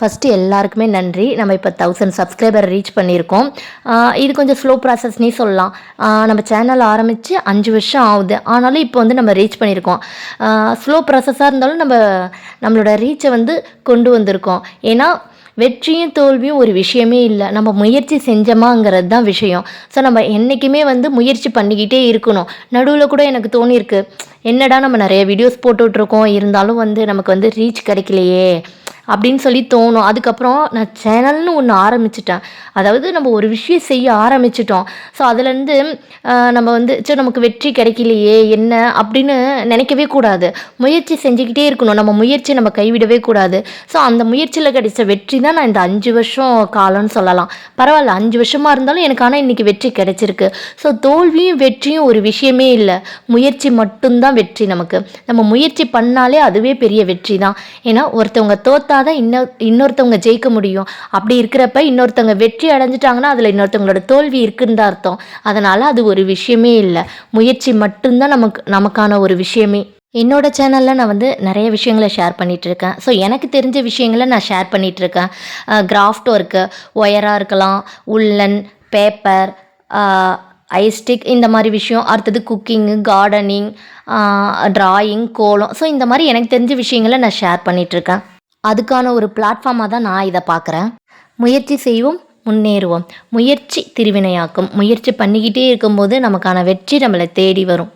First எல்லாருக்குமே நன்றி. நம்ம இப்போ தௌசண்ட் சப்ஸ்கிரைபர் ரீச் பண்ணியிருக்கோம் இது கொஞ்சம் ஸ்லோ ப்ராசஸ்னே சொல்லலாம். நம்ம சேனல் ஆரம்பித்து அஞ்சு வருஷம் ஆகுது. ஆனாலும் இப்போ வந்து நம்ம ரீச் பண்ணியிருக்கோம் ஸ்லோ ப்ராசஸாக இருந்தாலும் நம்ம நம்மளோட ரீச்சை வந்து கொண்டு வந்திருக்கோம். ஏன்னா வெற்றியும் தோல்வியும் ஒரு விஷயமே இல்லை. நம்ம முயற்சி செஞ்சோமாங்கிறது தான் விஷயம். ஸோ நம்ம என்றைக்குமே வந்து முயற்சி பண்ணிக்கிட்டே இருக்கணும். நடுவில் கூட எனக்கு தோணியிருக்கு. என்னடா நம்ம நிறைய வீடியோஸ் போட்டுட்ருக்கோம். இருந்தாலும் வந்து நமக்கு வந்து ரீச் கிடைக்கலையே. அப்படின்னு சொல்லி தோணும். அதுக்கப்புறம் நான் சேனல்னு ஒன்று ஆரம்பிச்சிட்டேன். அதாவது நம்ம ஒரு விஷயம் செய்ய ஆரம்பிச்சிட்டோம். ஸோ அதுலேருந்து நம்ம வந்து சரி நமக்கு வெற்றி கிடைக்கலையே என்ன? அப்படின்னு நினைக்கவே கூடாது. முயற்சி செஞ்சுக்கிட்டே இருக்கணும். நம்ம முயற்சி நம்ம கைவிடவே கூடாது. ஸோ அந்த முயற்சியில் கிடைச்ச வெற்றி தான் நான் இந்த அஞ்சு வருஷம் காலம்னு சொல்லலாம். பரவாயில்ல அஞ்சு வருஷமாக இருந்தாலும் எனக்கு ஆனால் இன்றைக்கி வெற்றி கிடைச்சிருக்கு. ஸோ தோல்வியும் வெற்றியும் ஒரு விஷயமே இல்லை. முயற்சி மட்டும்தான் வெற்றி நமக்கு. நம்ம முயற்சி பண்ணாலே அதுவே பெரிய வெற்றி தான். ஏன்னா ஒருத்தவங்க தோத்தா தோத்தாதான் இன்னொ இன்னொருத்தவங்க ஜெயிக்க முடியும். அப்படி இருக்கிறப்ப இன்னொருத்தவங்க வெற்றி அடைஞ்சிட்டாங்கன்னா அதில் இன்னொருத்தவங்களோட தோல்வி இருக்குன்னு தான் அர்த்தம். அதனால் அது ஒரு விஷயமே இல்லை. முயற்சி மட்டும்தான் நமக்கு நமக்கான ஒரு விஷயமே. என்னோட சேனலில் நான் வந்து நிறைய விஷயங்களை ஷேர் பண்ணிகிட்டு இருக்கேன் ஸோ எனக்கு தெரிஞ்ச விஷயங்களை நான் ஷேர் பண்ணிகிட்டு இருக்கேன் கிராஃப்ட் ஒர்க்கு ஒயராக இருக்கலாம் உள்ளன் பேப்பர் ஐஸ்டிக் இந்த மாதிரி விஷயம். அடுத்தது குக்கிங்கு கார்டனிங் ட்ராயிங் கோலம். ஸோ இந்த மாதிரி எனக்கு தெரிஞ்ச விஷயங்களை நான் ஷேர் பண்ணிகிட்ருக்கேன் அதுக்கான ஒரு பிளாட்ஃபார்மாக தான் நான் இதை பார்க்குறேன். முயற்சி செய்வோம் முன்னேறுவோம். முயற்சி திருவினையாக்கும். முயற்சி பண்ணிக்கிட்டே இருக்கும்போது நமக்கான வெற்றி நம்மளை தேடி வரும்.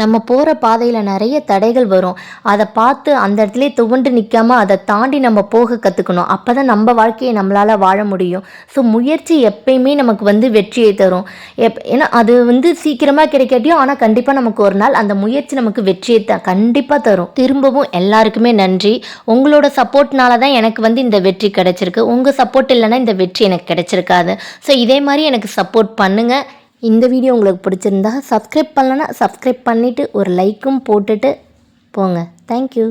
நம்ம போகிற பாதையில் நிறைய தடைகள் வரும். அதை பார்த்து அந்த இடத்துல துவண்டு நிற்காம அதை தாண்டி நம்ம போக கற்றுக்கணும் அப்போ தான் நம்ம வாழ்க்கையை நம்மளால் வாழ முடியும். ஸோ முயற்சி எப்பயுமே நமக்கு வந்து வெற்றியை தரும். எப் ஏன்னா அது வந்து சீக்கிரமாக கிடைக்காட்டியும் ஆனால் கண்டிப்பாக நமக்கு ஒரு நாள் அந்த முயற்சி நமக்கு வெற்றியை த கண்டிப்பாக தரும். திரும்பவும் எல்லாருக்குமே நன்றி. உங்களோட சப்போர்ட்னால தான் எனக்கு வந்து இந்த வெற்றி கிடைச்சிருக்கு. உங்கள் சப்போர்ட் இல்லைன்னா இந்த வெற்றி எனக்கு கிடைச்சிருக்காது. ஸோ இதே மாதிரி எனக்கு சப்போர்ட் பண்ணுங்கள் இந்த வீடியோ உங்களுக்கு பிடிச்சிருந்தா சப்ஸ்கிரைப் பண்ணலன்னா சப்ஸ்கிரைப் பண்ணிவிட்டு ஒரு லைக்கும் போட்டுட்டு போங்க. தேங்க்யூ